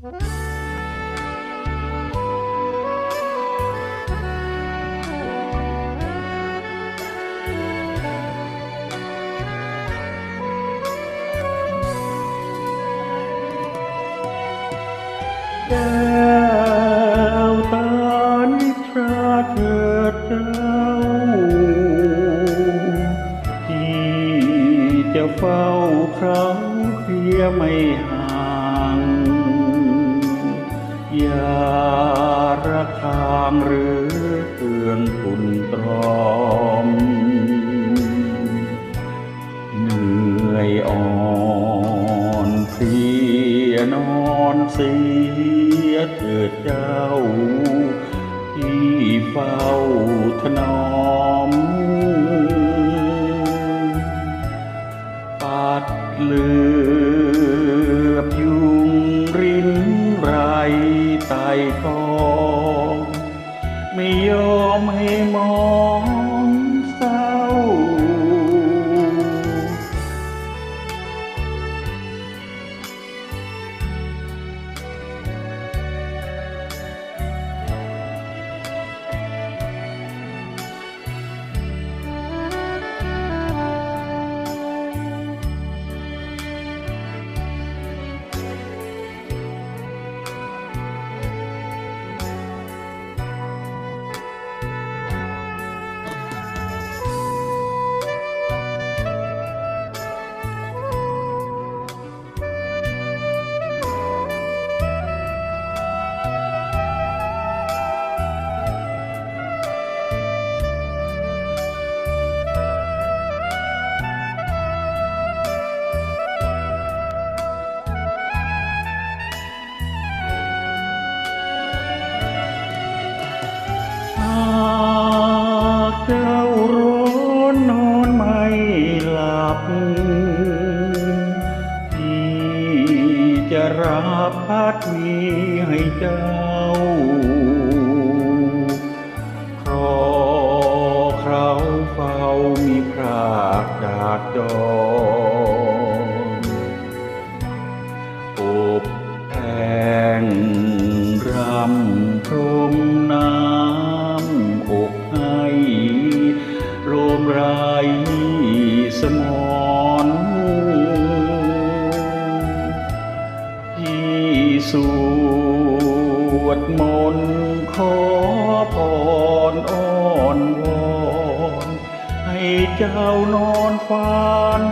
แก้วตานิทราเถิดเจ้าที่จะเฝ้าคราเคลียไม่ห่าางหรือเตือนตุนตรอม เหนื่อยอ่อนเพลียนอนเสียเถิดเจ้า ที่เฝ้าถนอมปัดเลือบยุงรินไรไตกอ ยอม พัดมีให้เจ้าครอเคราเฝ้ามีพรากจากจอ วดมนต์ขอพรอ้อนวอนให้เจ้านอนฝัน